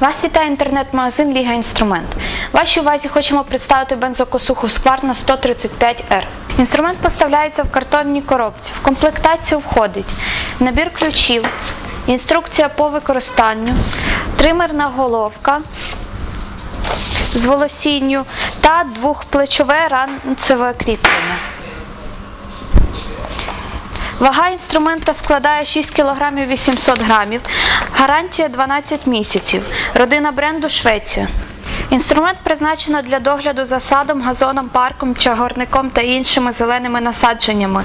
Вас вітає інтернет-магазин Ліга Інструмент. Вашій увазі хочемо представити бензокосу Husqvarna 135R. Інструмент поставляється в картонній коробці. В комплектацію входить набір ключів, інструкція по використанню, тримерна головка з волосінню та двохплечове ранцеве кріплення. Вага інструмента складає 6 кг 800 г. Гарантія 12 місяців. Родина бренду Швеція. Інструмент призначено для догляду за садом, газоном, парком, чагарником та іншими зеленими насадженнями.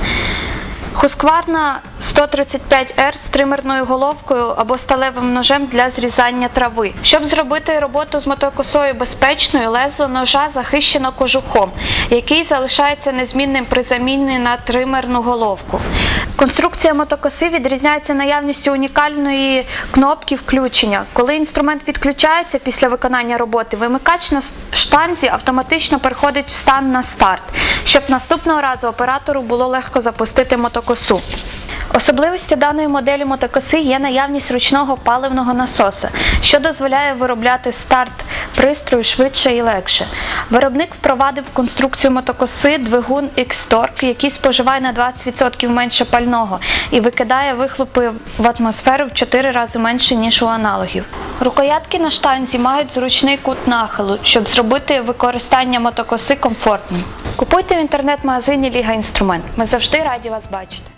Husqvarna 135R з тримерною головкою або сталевим ножем для зрізання трави. Щоб зробити роботу з мотокосою безпечною, лезо ножа захищено кожухом, який залишається незмінним при заміні на тримерну головку. Конструкція мотокоси відрізняється наявністю унікальної кнопки включення. Коли інструмент відключається після виконання роботи, вимикач на штанзі автоматично переходить в стан на старт, щоб наступного разу оператору було легко запустити мотокосу. Особливістю даної моделі мотокоси є наявність ручного паливного насоса, що дозволяє виробляти старт пристрою швидше і легше. Виробник впровадив конструкцію мотокоси двигун X-Torque, який споживає на 20% менше пального і викидає вихлопи в атмосферу в 4 рази менше, ніж у аналогів. Рукоятки на штанзі мають зручний кут нахилу, щоб зробити використання мотокоси комфортним. Купуйте в інтернет-магазині Ліга Інструмент. Ми завжди раді вас бачити.